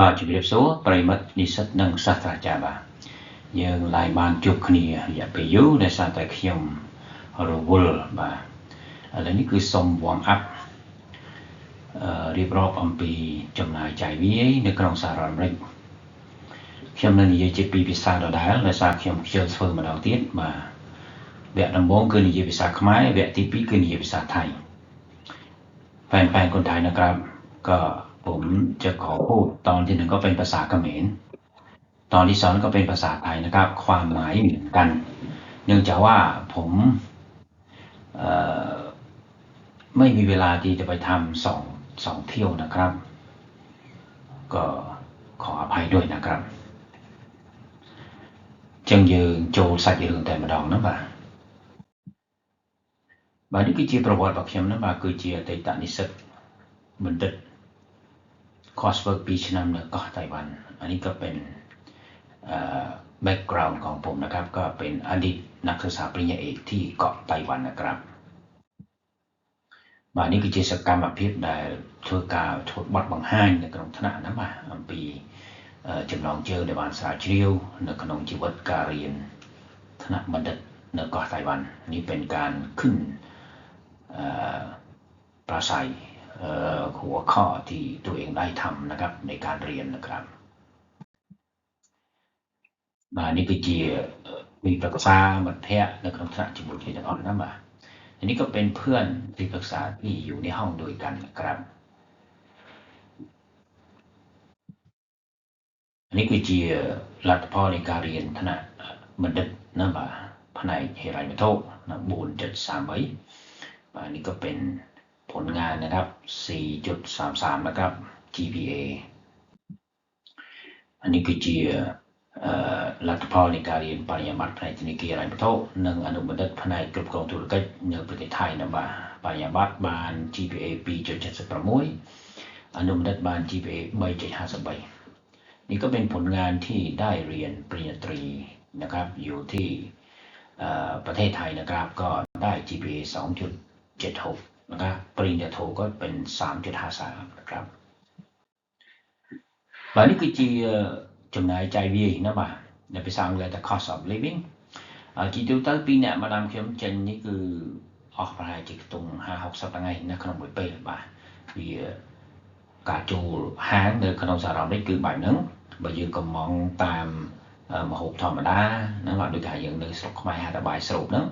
បាទជម្រាបសួរប្រិមិត្តនិស្សិតនិងសាស្ត្រាចារ្យបាទយើងឡើងបានជួបគ្នារយៈពេលយូរដោយសារតែខ្ញុំរវល់បាទឥឡូវនេះគឺសុំ warm up រៀបរាប់អំពីចំណាយចាយវាយនៅក្នុងសហរដ្ឋអាមេរិកខ្ញុំនៅនិយាយជាពីរភាសាដដែលដោយសារខ្ញុំខ្ជិលធ្វើម្ដងទៀតបាទវគ្គដំបូងគឺនិយាយភាសាខ្មែរវគ្គទី2គឺនិយាយភាសាថៃផែនផែនកូនថៃនៅក្រៅក៏ผมจะขอพูดตอนที่หนึ่งก็เป็นภาษาเขมรตอนที่สองก็เป็นภาษาไทยนะครับ ความหมายเหมือนกัน เนื่องจากว่าผมไม่มีเวลาที่จะไปทำสองสองเที่ยวนะครับ ก็ขออภัยด้วยนะครับจังยืนโจสัตยืนแต่มาดองนะบ่าบาดนี้คือจีประวัติบักเข็มนะบ่าคือจีอต่ตานิสิตบันดิต coursework 2ឆ្នាំនៅកោះតៃវ៉ាន់អានេះក៏เป็นអឺ background ของผมนะครับ ก็เป็นอดีตนักศึกษาปริญญาเอกที่เกาะไต้หวันนะครับបាទនេះគឺជាសកម្មភាពដែលធ្វើការធ្វើបទបង្ហាញនៅក្នុងថ្នាក់ហ្នឹងបាទអំពីចំណងជើងដែលបានស្រាវជ្រាវនៅក្នុងជីវិតការរៀនថ្នាក់បណ្ឌិតនៅកោះតៃវ៉ាន់នេះเป็นការขึ้นអឺប្រាស្រ័យหัวข้อที่ตัวเองได้ทำนะครับในการเรียนนะครับมานี่ก็เจียมีปรึกษาบัตเทะนะครับะจิบุตรีจะอ่อนนะมาอันนี้ก็เป็นเพื่อนที่ปรึกษาที่อยู่ในห้องด้วยกันนะครับ อันนี้ก็เจียรัฐพ่อในการเรียนธนะบัณฑึกนะมาภายในเฮรันโตนะบุญจัดสามไว้อันนี้ก็เป็นผลงานนะครับ 4.33 นะครับ GPA อันนี้គឺជាលទ្ធផលនៃការរៀនបរិញ្ញាបត្រផ្នែកធនាគារអាយវត្ថុនិងអនុបណ្ឌិតផ្នែកគ្រប់គ្រងធុរកិច្ចនៅប្រទេសថៃនៅបាទបរិញ្ញាបត្របាន GPA 2.76អនុបណ្ឌិតបាន GPA 3.53នេះក៏เป็นผลงานที่ได้เรียนปริญญาตรีนะครับ อยู่ที่ประเทศไทยนะครับ ก็ได้ GPA 2.76นะครับปริญญาโทก็เป็น3.53นะครับបាទនេះគឺជាចំណាយចាយវាយណាបាទដែលភាសាអង់គ្លេសថា cost of living ហើយជាទូទៅពីអ្នកមកតាមខ្ញុំចេញនេះគឺអស់ប្រហែលជាខ្ទង់50 60ថ្ងៃនៅក្នុងមួយពេលបាទវាការចូលហាងនៅក្នុងសហរដ្ឋនេះគឺបែបហ្នឹងបើយើងកំងតាមមហូបធម្មតាហ្នឹងអាចដូចថាយើងនៅស្រុកខ្មែរហាត់បាយស្រូបហ្នឹង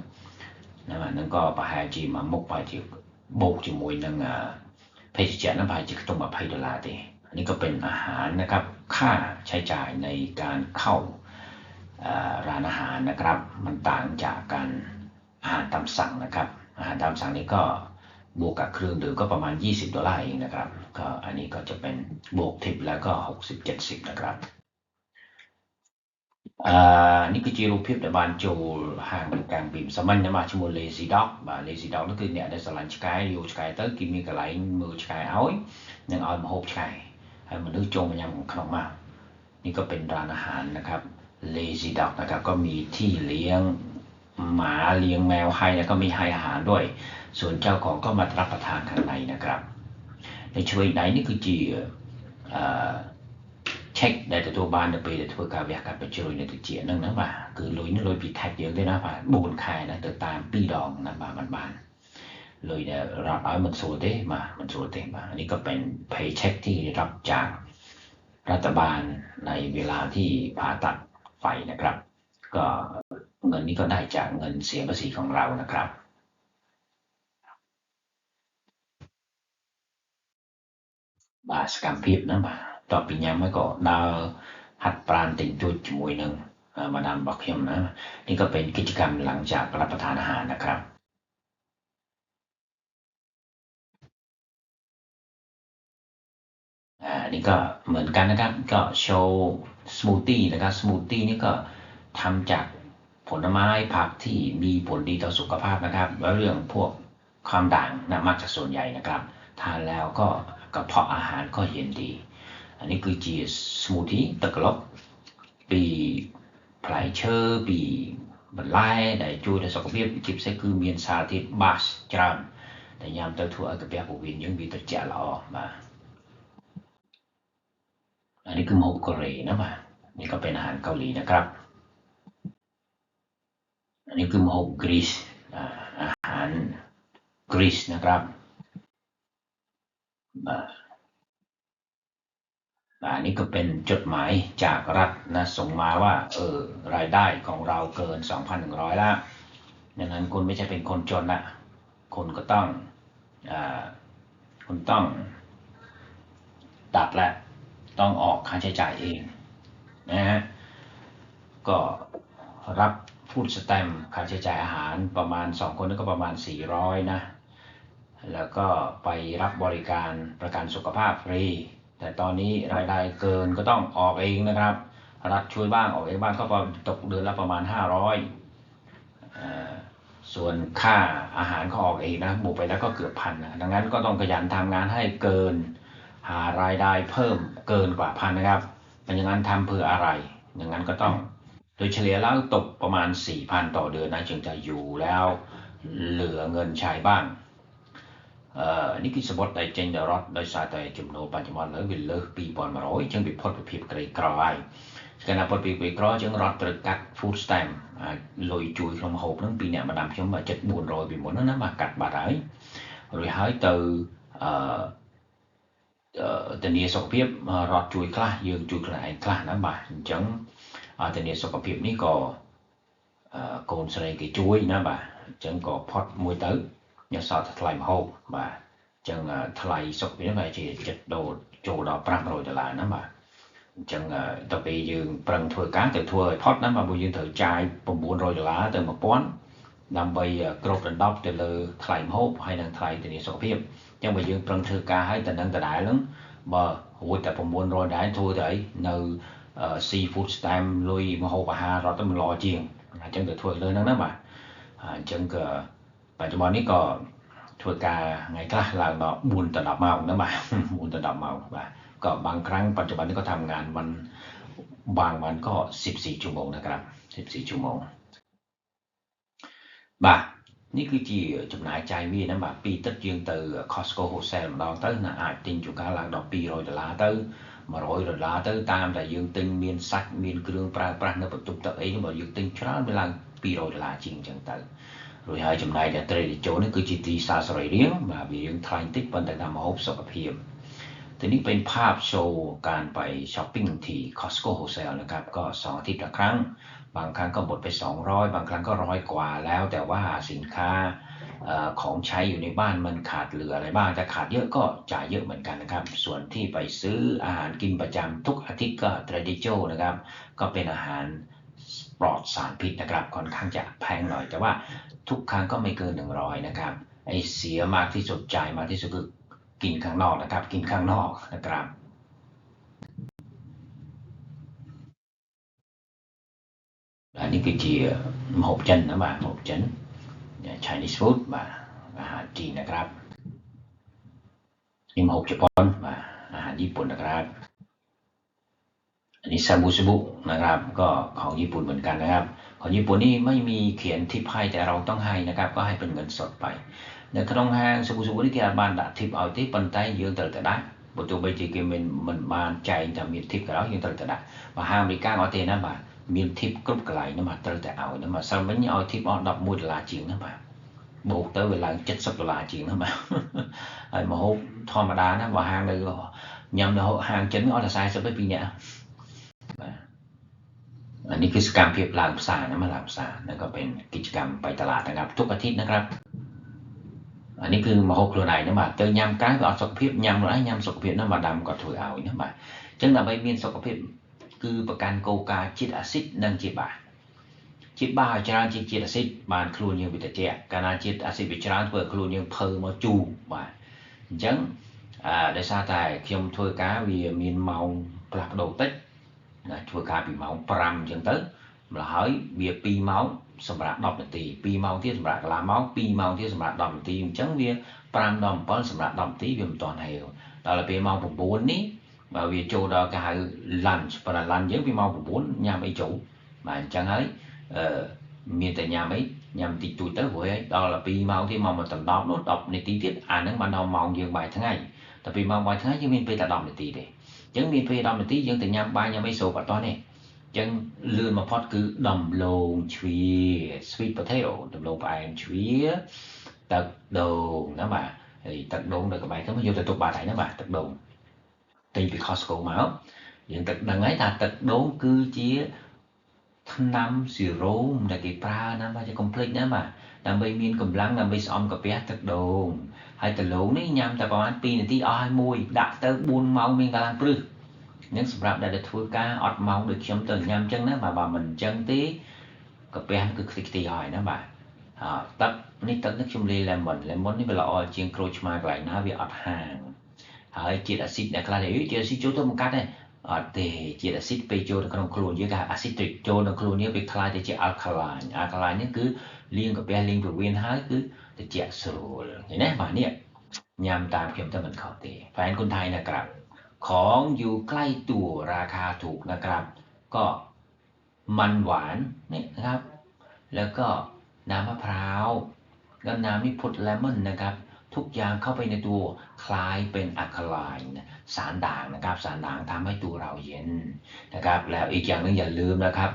ហ្នឹងហ្នឹងក៏ប្រហែលជាមួយមុខប្រហែលជាบวกจมูกนั่งភេសជ្ជៈនឹងប្រហែលជាខ្ទង់2าដុล្លារទេអានេះเป็นอาหารนะครับค่าใช้จ่ายในการเข้าร้านอาหารนะครับ มันต่างจากการอาหารตามสั่งนะครับ อาหารตามสั่งนี้ก็บวกกับเครื่องดื่มก็ประมาณ 20ดอลลาร์เองนะครับก็อันนี้ก็จะเป็นบวกทิปแล้วก็60 70 นะครับ những cái chia lúc p h i p để bàn chủ hàng được càng bìm x ắ m anh mà chung một lê gì đó và lê gì đó nó cứ nhẹ để sờ l ã n h cái y ê cái tới kim ì n h cái l ã n h m ư u cái áo ấy nên ơi mà hộp cái hay mà nước chôm à nhằm k ขนมมานี่ก็เป็นร้านอาหารนะครับ เลซีด็อกนะครับก็มีที่เลี้ยงหมาเลี้ยงแมวให้ แล้วก็มีให้อาหารด้วย ส่วนเจ้าของก็มารับประทานข้างในนะครับ ในช่วยไหนนี่คือจีเอ่อช็คได้ตัวบ้านไปไดตัวกาวยากับไปช่วยในตัวเจียนั่งนะว่าคือลุยนี่ลุยปีแท็กเยอะด้วยนะว่าบุญคายนะตัวตามปีดองนะบ้านบ้านลุยเนี่ยรับเอาเหมือนโซเดมาเหมือนโซเตดมาอันนี้ก็เป็นเพย์เช็คที่รับจากรัฐบาลในเวลาที่ผ่าตัดไฟนะครับ ก็เงินนี้ก็ได้จากเงินเสียภาษีของเรานะครับบาสกัมพีบนะบาตอពปញ៉ាំมើយក៏ដើរហាត់ប្រាណទិញទូูជាមួយនឹងបណาដារបស់ខ្ញុំណានเป็นกิจกรรมหลังจากรับประทานอาหารนะครับอ่านี่ก็เหมือนกันนะครับก็โชว์สมูทตี้นะครับสมูทตี้นี่ก็ทำจากผลไม้ ผักที่มีผลดีต่อสุขภาพนะครับแล้วเรื่องพวกความด่างนะมักจะส่วนใหญ่นะครับ ทานแล้วก็กระเพาะอาหารก็เย็นดีអានេះគឺជា smoothie ទឹកក្លុកពីផ្លែឈើពីបន្លែដែលជួយដល់សុខភាពជាពិសេសគឺមានសារធាតុ bas ច្រើនដែលញ៉ាំទៅធ្វើឲ្យក្រពះពោះវៀនយើងវាត្រជាក់ល្អបាទអានេះគឺម្ហូបកូរ៉េណាបាទនេះក៏เป็นអាហារកូរ៉េนะครับអានេះគឺម្ហូបក្រីសអាហារក្រីសนะครับបាទอันนี้ก็เป็นจดหมายจากรัฐนะส่งมาว่าเออรายได้ของเราเกิน 2,100 แล้วดังนั้นคุณไม่ใช่เป็นคนจนละคุณก็ต้องอคุณต้องตัดละต้องออกค่าใช้จ่ายเองนะฮะก็รับพูดสแตมค่าใช้จ่ายอาหารประมาณ 2 คนก็ประมาณ 400 นะ แล้วก็ไปรับบริการประกันสุขภาพฟรีแต่ตอนนี้รายได้เกินก็ต้องออกเองนะครับ รัฐช่วยบ้างออกเองบ้างก็พอตกเดือนละประมาณ 500ส่วนค่าอาหารก็ออกเองนะบวกไปแล้วก็เกือบพันนะดังนั้นก็ต้องขยันทำงานให้เกินหารายได้เพิ่มเกินกว่าพันนะครับเป็นอย่างนั้นทำเพื่ออะไรอย่างนั้นก็ต้อง โดยเฉลี่ยแล้วตกประมาณ 4,000 ต่อเดือนนะจึงจะอยู่แล้วเหลือเงินใช้บ้างនេះគឺសមុទ្រដែលចេញដល់រដ្ឋដោយសារតែចំនួនបច្ចុប្បន្នឥឡូវវាលើស2100អញ្ចឹងវាផុតពីភាពក្រីក្រហើយកាលណាផុតពីក្រីក្រអញ្ចឹងរដ្ឋត្រូវកាត់ food stamp អាចលុយជួយក្នុងហូបហ្នឹងពីអ្នកម្ដាំខ្ញុំមកចិត្ត400ពីមុនហ្នឹងណាមកកាត់បាត់ហើយរួចហើយទៅអឺធានាសុខភាពរដ្ឋជួយខ្លះយើង ជួយខ្លួនឯងខ្លះណាបាទអញ្ចឹងធានាសុខភាពនេះក៏កូនស្រីគេជួយណាបាទអញ្ចឹងក៏ផុតមួយទៅញាសល់តែថ្លៃម្ហូបបាទអញ្ចឹងថ្លៃសុខភាពវាជាចិត្តដូរចូលដល់500ដុល្លារណាបាទអញ្ចឹងទៅពេលយើងប្រឹងធ្វើការទៅធ្វើឲ្យផុតណាបាទពួកយើងត្រូវចាយ900ដុល្លារទៅ1000ដើម្បីគ្របដណ្ដប់ទៅលើថ្លៃម្ហូបហើយនិងថ្លៃធានាសុខភាពអញ្ចឹងបើយើងប្រឹងធ្វើការឲ្យតែនឹងដដែលហ្នឹងបើរួចតែ900ដែរធ្វើទៅអីនៅ sea food stamp លុយមហូបអាហាររត់ទៅម្លោជាងអញ្ចឹងទៅធ្វើលើហ្នឹងណាបាទអញ្ចឹងក៏បច្ចុប្បន្ននេះក៏ធ្វើការថ្ងៃខ្លះឡើងដល់4ទៅ10ម៉ោងណាបាទ4ទៅ10ម៉ោងបាទក៏បางครั้งបច្ចុប្បន្ននេះក៏ทำงานมันบางวันก็14ชั่วโมงนะครับ14ชั่วโมงបាទនេះគឺជាចំណាយចាយវាណាបាទពីទឹកយើងទៅ Costco wholesale ម្ដងទៅ ណាអាចទិញជូកាឡើងដល់200ដុល្លារទៅ100ដុល្លារទៅតាមដែលយើងទិញមានសាច់មានគ្រឿងប្រើប្រាស់នៅបន្ទប់ទឹកអីរបស់យើងទិញច្រើនវាឡើង200ដុល្លារជាងអញ្ចឹងទៅរួចហើយចំណាយដែលត្រីចូលនេះគឺជាទីសាសរីរាង្គបាទវាយើងថ្លៃតិចប៉ុន្តែតាមហូបសុខភាពទីនេះเป็นภาพโชว์การไปช้อปปิ้งที่ Costco Wholesale นะครับก็สองอาทิตย์ละครั้ง บางครั้งก็หมดไป 200 บางครั้งก็ร้อยกว่าแล้วแต่ว่าสินค้าของใช้อยู่ในบ้านมันขาดเหลืออะไรบ้างแต่ขาดเยอะก็จ่ายเยอะเหมือนกันนะครับส่วนที่ไปซื้ออาหารกินประจำทุกอาทิตย์ก็ t r a d i g o นะครับก็เป็นอาหารลอดสารพิษนะครับค่อนข้างจะแพงหน่อย แต่ว่าทุกครั้งก็ไม่เกิน 100 นะครับไอเสียมากที่สุดใจมากที่สุดคือกินข้างนอกนะครับ กินข้างนอกนะครับอันนี้คือจีหกจันนะบ่าหกจันเนี่ย Chinese food บ่าอาหารจีนนะครับอิมหกญี่ปุ่นบ่าอาหารญี่ปุ่นนะครับอันนี้ซาบูสบุนะครับก็ของญี่ปุ่นเหมือนกันนะครับ ของญี่ปุ่นนี่ไม่มีเขียนทิปให้แต่เราต้องให้นะครับ ก็ให้เป็นเงินสดไปនៅក្នុងហាងស៊ូស៊ូនេះគេអាចបានដាក់ធីបឲ្យទេប៉ុន្តែយើងត្រូវតែដាក់បើទោះបីជាគេមិនមិនបានចែងថាមានធីបក៏ដោយយើងត្រូវតែដាក់បើហាងអមេរិកអត់ទេណាបាទមានធីបគ្រប់កន្លែងណាបាទត្រូវតែឲ្យណាបាទសិលមិញឲ្យធីបអស់11ដុល្លារជាងណាបាទបូកទៅវាឡើង70ដុល្លារជាងណាបាទហើយមហូបធម្មតាណាបើហាងនៅញ៉ាំនៅហាងចិនអស់តែ40ទៅ2នាក់อันนี้คือการเพียบลานภาษานะมาลานภาษานั่นก็เป็นกิจกรรมไปตลาดนะครับทุกอาทิตย์นะครับ อันนี้คือមហូបខ្លួនឯងណាបាទទៅញ៉ាំកាយក៏អត់សុខភាពញ៉ាំខ្លួនឯងញ៉ាំសុខភាពណាបាទដាំក៏ធ្វើឲ្យណាបាទអញ្ចឹងដើម្បីមានសុខភាពគឺប្រកាន់គោលការណ៍ជាតិអាស៊ីតនិងជាតិបាជាតិបាឲ្យច្រើនជាងជាតិអាស៊ីតបានខ្លួនយើងវាតិចកាលណាជាតិអាស៊ីតវាច្រើនធ្វើឲ្យខ្លួនយើងភើមកជូរបាទអញ្ចឹងអឺដោយសារតែខ្ញុំធ្វើការវាមានម៉ោងផ្លាស់ប្ដូរតិចធ្វើការពីម៉ោង5អញ្ចឹងទៅម្ល៉េះហើយវា2ម៉ោងសម្រាប់10នាទី2ម៉ោងទៀតសម្រាប់កន្លះម៉ោង2ម៉ោងទៀតសម្រាប់10នាទីអញ្ចឹងវា5ដល់7សម្រាប់10នាទីវាមិនទាន់ហេវដល់ពេលម៉ោង9នេះបើវាចូលដល់គេហៅ lunch ប៉ុន្តែ lunch យើងពីម៉ោង9ញ៉ាំអីចូលបាទអញ្ចឹងហើយអឺមានតែញ៉ាំអីញ៉ាំតិចតួចទៅរួចហើយដល់2ម៉ោងទៀតមកមកដណ្ដប់នោះ10នាទីទៀតអាហ្នឹងបានដល់ម៉ោងយើងបាយថ្ងៃតែពីម៉ោងបាយថ្ងៃយើងមានពេលតែ10នាទីទេអញ្ចឹងមានពេល10នាទីយើងទៅញ៉ាំបាយញ៉ាំអីស្រូបអត់តោះនេះអញ្ចឹងលឿនបំផុតគឺដំឡូងជ្វា sweet potato ដំឡូងផ្អែមជ្វាទឹកដូងណាបាទហើយទឹកដូងនៅក្បែរខ្ញុំយកទៅទុកបាត់ហើយណាបាទទឹកដូងទិញពី Costco មកយើងទឹកដឹងហើយថាទឹកដូងគឺជាថ្នាំស៊ីរ៉ូមដែលគេប្រើណាបាទជា complex ណាបាទដើម្បីមានកម្លាំងដើម្បីស្អំកាពះទឹកដូងហើយដលងនេះញ៉ាំតែប្រហែល2នាទីអស់ហើយមួយដាក់ទៅ4ម៉ោងមានកន្លះព្រឹសនឹងសម្រាប់ដែលធ្វើការអត់ម៉ោងដូចខ្ញុំទៅញ៉ាំចឹងណាបាទបើមិនចឹងទេកាពះគឺខ្ទេចខ្ទីហើយណាបាទអើទឹកនេះទឹកនេះខ្ញុំលាយ lemon lemon នេះវាល្អជាងក្រូចឆ្មាកន្លែងណាវាអត់ហាងហើយជាតិអាស៊ីតអ្នកខ្លះនិយាយជាតិអាស៊ីតចូលទៅបង្កាត់ទេអត់ទេជាតិអាស៊ីតពេលចូលទៅក្នុងខ្លួនយើងគេអាស៊ីតចូលក្នុងខ្លួនយើងវាคล้ายទៅជា alkaline alkaline នេះគឺលាងកាពះលាងពោះវៀនហើយគឺตะเจียสูลอย่างนี้มาเนี่ยยามตามเข็มตะมันเขาเตะแฟนคนไทยนะครับ ของอยู่ใกล้ตัวราคาถูกนะครับ ก็มันหวานนี่นะครับ แล้วก็น้ำมะพร้าวแล้วน้ำนี่พุดเลมอนนะครับ ทุกอย่างเข้าไปในตัวคลายเป็นอะคาไลน์สารด่างนะครับ สารด่างทำให้ตัวเราเย็นนะครับ แล้วอีกอย่างนึงอย่าลืมนะครับ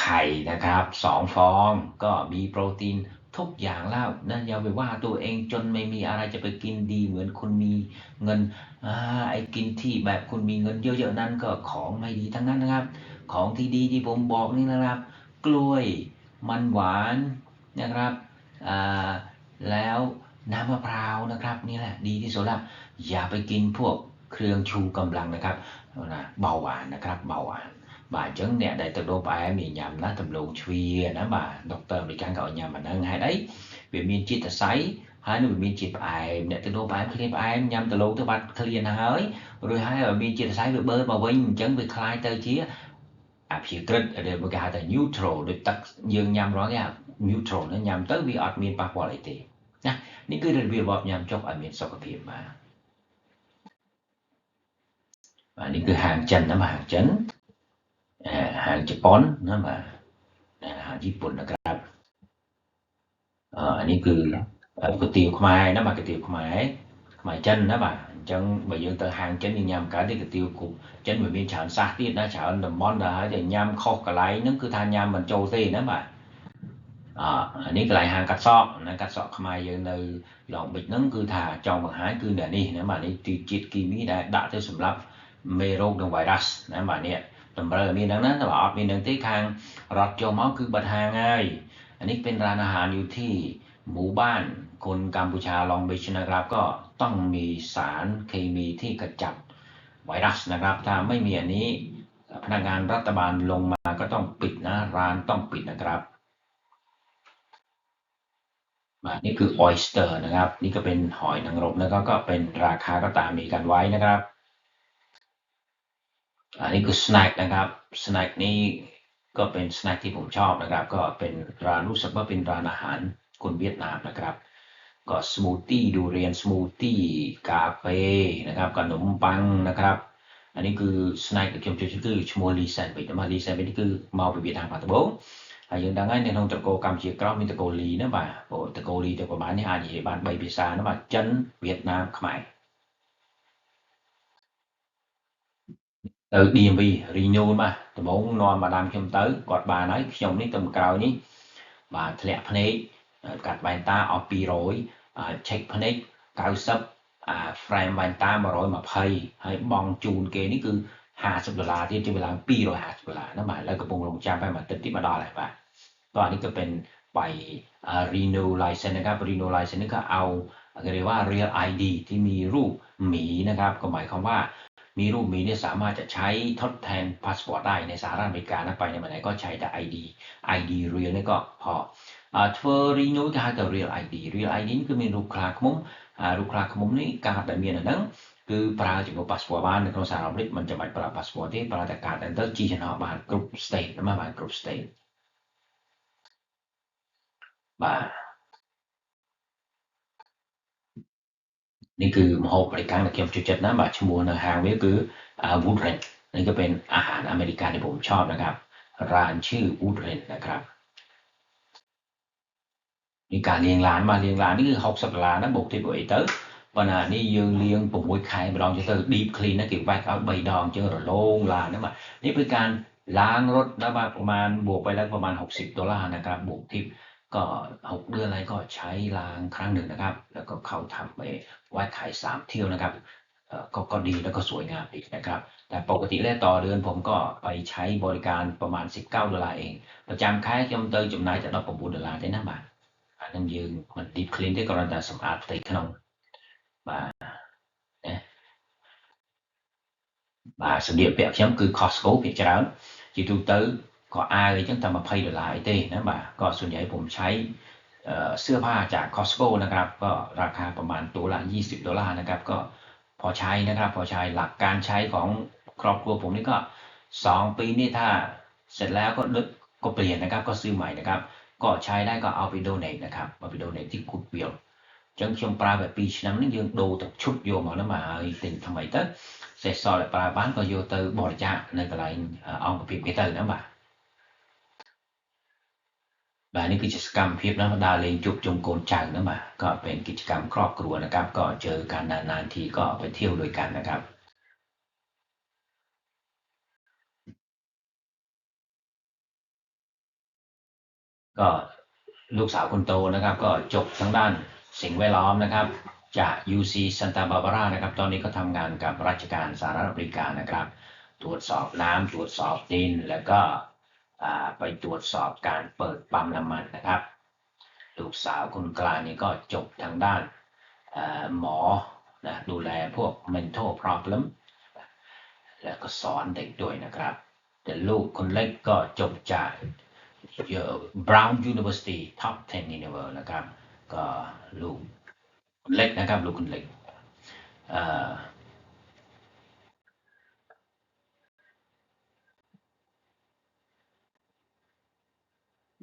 ไข่นะครับสองฟองก็มีโปรตีนทุกอย่างแล้วนะอย่าไปว่าตัวเองจนไม่มีอะไรจะไปกินดีเหมือนคุณมีเงินอไอ้กินที่แบบคุณมีเงินเยอะๆนั้นก็ของไม่ดีทั้งนั้นนะครับ ของที่ดีที่ผมบอกนี่นะครับ กล้วยมันหวานนะครับแล้วน้ำมะพร้าวนะครับนี่แหละดีที่สุดละอย่าไปกินพวกเครื่องชูกำลังนะครับเบาหวานนะครับ เบาหวานបាទអញ្ចឹងអ្នកដែលទឹកដូងផ្អែមញ៉ាំណាដំឡូងជ្វាណាបាទដុកទ័រអមេរិកាំងក៏ញ៉ាំអាហ្នឹងហេតុអីវាមានជាតិសរសៃហើយនឹងវាមានជាតិផ្អែមអ្នកទឹកដូងផ្អែមឃ្លានផ្អែមញ៉ាំដំឡូងទៅបាត់ឃ្លានហើយរួចហើយមានជាតិសរសៃវាបឺមកវិញអញ្ចឹងវាคล้ายទៅជាអាព្យាក្រឹតដែលគេហៅថា neutral ដូចទឹកយើងញ៉ាំរាល់គេ neutral ញ៉ាំទៅវាអត់មានប៉ះពាល់អីទេណានេះគឺរបៀបរបបញ៉ាំចុកឲ្យមានសុខភាពបាទបាទនេះគឺហាងចិនណាហាងចិនอาหารญี่ปุ่นนะมาอาหารญี่ปุ่นนะครับอันนี้คือก๋วยเตี๋ยวខ្មែរណាបាទก๋วยเตี๋ยวខ្មែរខ្មែរចិនណាបាទអញ្ចឹងបើយើងទៅហាងចិនយើងញ៉ាំកើតទេก๋วยเตี๋ยวគុកចិនវាមានច្រើនសាសទៀតណាច្រើនតំបន់ដែរហើយតែញ៉ាំខុសកន្លែងហ្នឹងគឺថាញ៉ាំមិនចូលទេណាបាទអអានេះកន្លែងហាងកាត់សក់ណាកាត់សក់ខ្មែរយើងនៅឡងបិចហ្នឹងគឺថាចង់បង្ហាញគឺអ្នកនេះណាបាទនេះទីជាតិគីមីដែលដាក់ទៅសម្រាប់មេរោគនិងវ៉ៃរុសណាបាទនេះตำเบมีดังนั้นแต่ว่ามีหนึ่งที่ทางรถดโจมอคือบัตหาง่ายอันนี้เป็นร้านอาหารอยู่ที่หมู่บ้าน คนกัมพูชาลองเบชนะครับ ก็ต้องมีสารเคมีที่กระจัดไวรัสนะครับถ้าไม่มีอันนี้พนักงานรัฐบาลลงมาก็ต้องปิดนะ ร้านต้องปิดนะครับอันนี้คือออยสเตอร์นะครับนี่ก็เป็นหอยนางรมแล้วก็เป็นราคาก็ตามมีกันไว้นะครับอันนี้คือสแน็คนะครับ สแน็คนี้ก็เป็นสแน็คที่ผมชอบนะครับ ก็เป็นร้านรู้สึกว่าเป็นร้านอาหารคนเวียดนามนะครับก็สมูทตี้ดูเรียนสมูทตี้กาเฟ่นะครับขนมปังนะครับ อันนี้คือสแน็คเี่ผมกอบชื่อชมูลีแซนไปนะมาลีแซนไปนี่คือมาไปเวียดนามปัตตาบงហើយយើងដឹងហกយនៅក្នรងกรោកម្ពុជាក្រោមមានតកោตะโกลีទะកោលីาៅนีរอาจจะเห็นบ้านใบพิซซ่านะบ่าจันเวียดนามขมาย từ DMV renew มาตมงนอ n มาดามខ្ញុំទៅគាត់បានហើយខ្ញុំនេះទៅក្រោយនេះបាទធ្លាក់ភ្នែកកាត់វ៉ែនតាអស់200ឆែកភ្ន cao sấp frame វ៉ែនតា1 n 0ហើយបងជូនគេនេះគឺ50ដ h ល្លារទៀតជាឡើង250ដុល្លារណាបាទឥឡូវកំពុងរងចាំតែមួយទឹកទៀតមកដល់ហើយបាទตอนนี้ก็เป็นใบ renew license นะครับ renew license นี่ก็เอาเรียกว่า real ID ที่มีรูปหมีนะครับ ก็หมายความว่ามีรูปมีเนี่ยสามารถจะใช้ทดแทนพาสปอร์ตได้ในสหรัฐอเมริกานะไปในไหนก็ใช้แต่ ID ID เรียลนี่ก็พอធ្វើរីញូគេហៅថា real ID real ID នេះគឺមានរូបខ្លាឃ្មុំរូបខ្លាឃ្មុំនេះកាតដែលមានអាហ្នឹងគឺប្រើជំនួស passport បាននៅក្នុងសហរដ្ឋអាមេរិកមិនចាំបាច់ប្រើ passport ទេប្រើតែកាត enter ជីចំណោះបានគ្រប់ state ណាបានគ្រប់ state បាទนี่คือมหกบริการใะเกมจุดจุดน้ำบาชมูนะฮางิ่งคือวูดเรนนี่ก็เป็นอาหารอเมริกันที่ผมชอบนะครับ ร้านชื่อวูดเรนนะครับมีการเลี้ยงร้านมาเลี้ยงร้านนี่คือหกสัปดาห์นะบกที่บริเตอร์วันนี้យើងยไข่ខែลองងចុះอៅ deep c l น a n ហีនឹងគេវាច់ឲบយ3ដងជាងរលោងឡានហ្នឹมานี่เป็นการล้างรถนะประมาณบวกไปแล้วประมาณ 60ดอลลาร์นะครับ บวกทิปก็หกเดือนอะไรก็ใช้ล้างครั้งหนึ่งนะครับ แล้วก็เข้าทำไปไหว้ไข่สามเที่ยวนะครับก็ก็ดีแล้วก็สวยงามดีนะครับ แต่ปกติแล้วต่อเดือนผมก็ไปใช้บริการประมาณ 19ดอลลาร์เอง ประจำค่ายจำเตยจำนายจะรับประมูลดอลลาร์ได้นะมาอันนั้นยืนมันดิฟคลีนที่กรณาสะอาดติขนมมาเนี่ยเាียមเปียกชក់คือคอสโก้เปียกាគច្រើจิตุเตยก็อาเลยจังทำมาพายดลายเต้นะบ่าก็ส่วนใหญ่ผมใช้เสื้อผ้าจากคอสโก้นะครับก็ราคาประมาณตัวละ 20ดอลลาร์นะครับก็พอใช้นะครับพอใช้หลักการใช้ของครอบครัวผมนี่ก็ 2 ปีนี่ถ้าเสร็จแล้วก็ลดก็เปลี่ยนนะครับก็ซื้อใหม่นะครับก็ใช้ได้ก็เอาไปดดเนทนะครับเอาไปดดเนทที่กุดเลียวบบปี្ลาំน្រើបែបดឆ្នាំดេះយើងដូរมาឈុតយตមកทำไมตឲ្យเสร็จสីទៅลេះសา់តែប្រើបានក៏យកទៅបរិច្ចាลនอកន្លปងអង្គភាเตอร์นะบ่าบานี้กิจกรรมเพียบนะดาเลงจุบจงโกนจังนะมาก็เป็นกิจกรรมครอบครัวนะครับ ก็เจอกันนานๆทีก็ไปเที่ยวด้วยกันนะครับ ก็ลูกสาวคนโตนะครับ ก็จบทางด้านสิ่งแวดล้อมนะครับ จาก UC Santa Barbara นะครับตอนนี้ก็ทำงานกับราชการสหรัฐอเมริกานะครับ ตรวจสอบน้ำตรวจสอบดินแล้วก็ไปตรวจสอบการเปิดปั๊มน้ำมันนะครับ ลูกสาวคุณกลานี่ก็จบทางด้านหมอนะดูแลพวก mental problem แล้วก็สอนเด็กด้วยนะครับ แต่ลูกคนเล็กก็จบจาก Brown University Top 10 in the world นะครับ ก็ลูกคนเล็กนะครับลูกคนเล็ก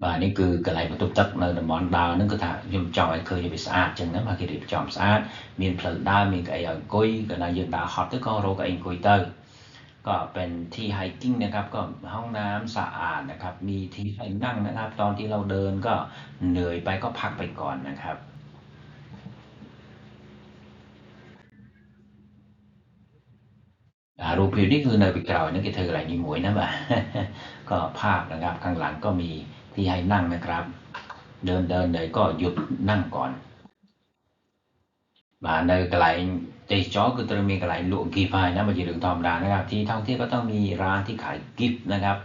บ่านี่คือกลายประตูตักในตมอนดาวนั่นก็ถ้ายมจอ้เคยไปสะอาดจังนะมาคิดกจอมสะอาดมีเพลิดามีไอ้ยกุยก็นายืนดาหอบตึกองโรกไอ้กุยเตอร์ก็เป็นที่ไฮกิ้งนะครับก็ห้องน้ำสะอาดนะครับมีที่ให้นั่งนะครับ ตอนที่เราเดินก็เหนื่อยไปก็พักไปก่อนนะครับรูปผิวนี่คือในปีเก่าเนี่ยก็เธออะไรนี่หมวยนะบ่าก็ภาพนะครับข้างหลังก็มีที่ให้นั่งนะครับ เดินเดินเลยก็หยุดนั่งก่อนมาในกลายเจ้อคือจะมีกลายลวงกีไายนะมาจีถึงทอมดานะครับ ที่ท่องเที่ยวก็ต้องมีร้านที่ขายกิฟต์นะครับ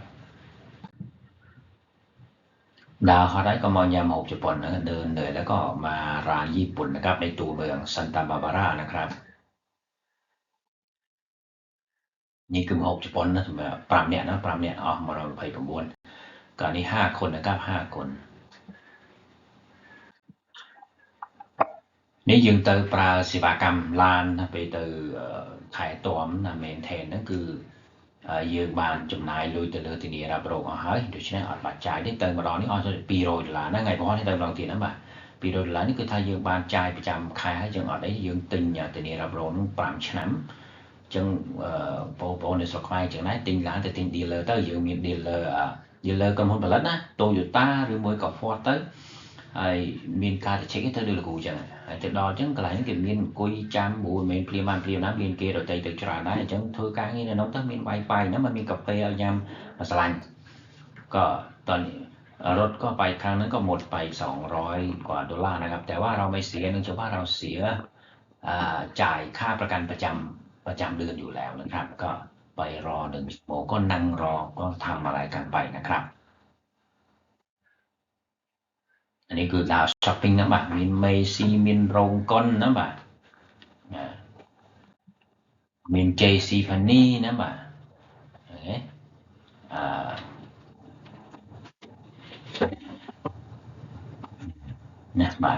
ดาวคาร์ไก็มอนยามหกญี่ปุ่นนะเดินเลยแล้วก็มาร้านญี่ปุ่นนะครับ ในตัวเมืองซันตาบาบารานะครับ นี่คือหกญี่ปุ่นนะสมัยปรามเนี่ยนะปรามเนี่ยอ๋อมาเราไปประบวนก่อนนี้ห้าคนนะครับห้าคนនេះយើងទៅប្រើសេវាកម្មឡានពេលទៅខែទាំណា maintain ហ្នឹងគឺយើងបានចំណាយលុយទៅលើធានារ៉ាប់រងអស់ហើយដូច្នេះអត់បាច់ចាយទេទៅម្ដងនេះអស់200ដុល្លារហ្នឹងថ្ងៃបងនេះទៅម្ដងទៀតហ្នឹងបាទ200ដុល្លារនេះគឺថាយើងបានចាយប្រចាំខែហើយយើងអត់អីយើងទិញធានារ៉ាប់រងហ្នឹង5ឆ្នាំអញ្ចឹងបងប្អូននៅស្រុកខ្មែរអញ្ចឹងដែរទិញឡានទៅទិញ dealer ទៅយើងមាន dealer ยาเลกมนไปแล้วนะโตอยู่ตาหรือมวยกับฟอตร์ไอ้มีนการจะเช็คให้เธอดูละกูจังไอ้จะดอจังกลายนั่นคือมีนกุยจามบุ๋มีนเปลี่ยนมันเปลี่ยนน้ำมีนเกลือใจตึจราได้จังเธอการนี้นน้องต้องมีนไวไฟนำมันมีกาแฟยำมาสลันก็ตอนรถก็ไปครั้งนั้นก็หมดไป 200 กว่าดอลลาร์นะครับ แต่ว่าเราไม่เสียเนื่องจากว่าเราเสียจ่ายค่าประกันประจำประจำเดือนอยู่แล้วนะครับก็ไปรอหนึ่งชั่วโมงก็นั่งรอก็ทำอะไรกันไปนะครับ อันนี้คือดาวช้อปปิ้งนะบ่ะมินเมซีมินโรงกลนะบ่ะมินเจซีพันนี่นะบ่ะนะบ่ะ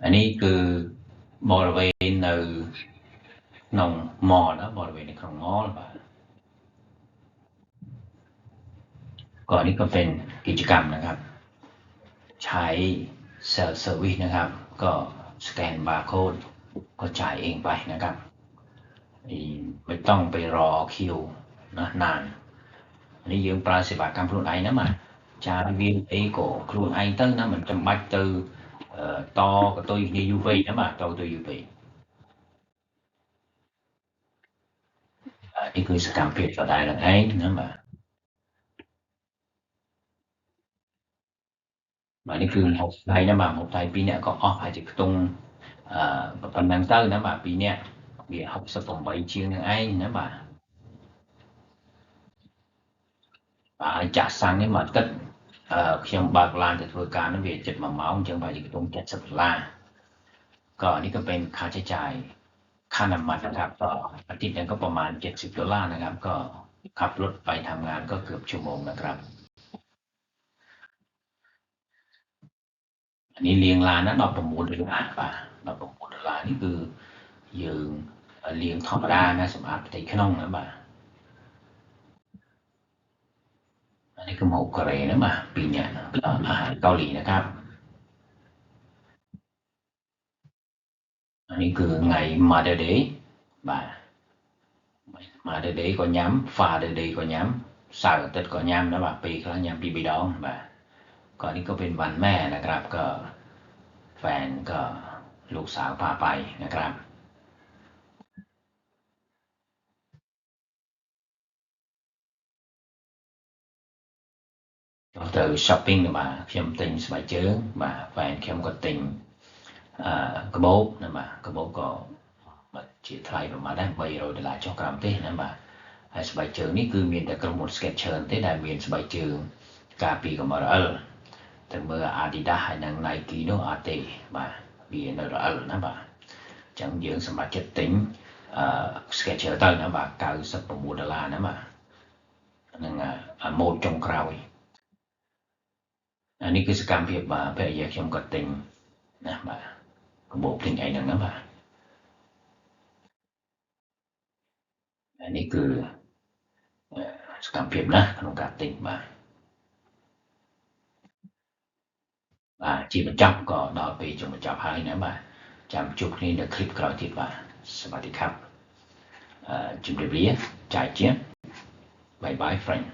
อันนี้คือบริเวณในน้องมอนะ บริเวณในคงอหรือเปล่า ก่อนนี้ก็เป็นกิจกรรมนะครับ ใช้เซลล์เซอร์วิสนะครับ ก็สแกนบาร์โค้ด ก็จ่ายเองไปนะครับ ไม่ต้องไปรอคิวนะนานอันนี้ยืมปลาสิบาทกรรมครูนไอ้นะมาจาวิวเอโกครูนไอตั้งนะมันจะมัดตือต่อกับตัวยู่ใยูเฟนะมาต่อตัวยูเฟនេះគឺសកម្មភាពដដែលនឹងឯងណាបាទបាទនេះគឺហូបដៃណាបាទហូបដៃពីរអ្នកក៏អស់ហើយជាខ្ទង់អឺប៉ុណ្ណឹងទៅណាបាទពីរអ្នកវា68ជាងនឹងឯងណាបាទបាទចាក់សាំងនេះមកទឹកអឺខ្ញុំបើកឡានទៅធ្វើការនេះវាចិត្ត1ម៉ោងអញ្ចឹងបាទជាខ្ទង់70ដុល្លារក៏នេះក៏เป็นค่าใช้จ่ายค่าน้ำมันนะครับต่ออาทิตย์นึงก็ประมาณเจ็ดสิบดอลลาร์นะครับ ก็ขับรถไปทำงานก็เกือบชั่วโมงนะครับ อันนี้เรียงลานะเราประมูลหรืออ่านป่ะเราประมูลลานี่คือยืงเรียงธรรมดานะสำหรับติขนงนะป่ะอันนี้คือมาอุกเรนะ่ะปีเนี่ยอาหารเกาหลีนะครับ những cứ ngày mà để để và mà để để có nhắm pha để để có nhắm sao tất có nhắm đó bà pì có nhắm pì pi đó bà có đi có bên bàn mẹ là gặp cờ phèn cờ lúc sáng bà bay là gặp ទៅ shopping បាទខ្ញុំទិញស្បែកជើងបាទវ៉ែនខ្ញុំក៏ទិញកាបូបណាបាទកាបូបក៏បាទជាថ្លៃប្រមាណដែរ300ដុល្លារចុះក្រោមទេណាបាទហើយស្បែកជើងនេះគឺមានតែក្រុមហ៊ុន Skechers ទេ ដែលមានស្បែកជើងការពីកម្រិលតែមើល Adidas ហើយនិង Nike នោះអត់ទេបាទវានៅរអិលណាបាទអញ្ចឹងយើងសម្រាប់ចិត្តទិញអឺ Skechers ទៅ ណាបាទ99ដុល្លារណាបាទនឹងម៉ូដចុងក្រោយអានេះគឺសកម្មភាពបាទពេលយើងខ្ញុំក៏ទិញណាបាទបូកទាំងឯងហ្នឹងណាបាទអានេះគឺសកម្មភាពណាក្នុងការទិញបាទបាទជាបញ្ចប់ក៏ដល់ពេលចុងបញ្ចប់ហើយណាបាទចាំជួបគ្នានៅคลิปក្រោយទៀតបាទសวัสดีครับអឺជម្រាបលាចាយជា Bye bye friend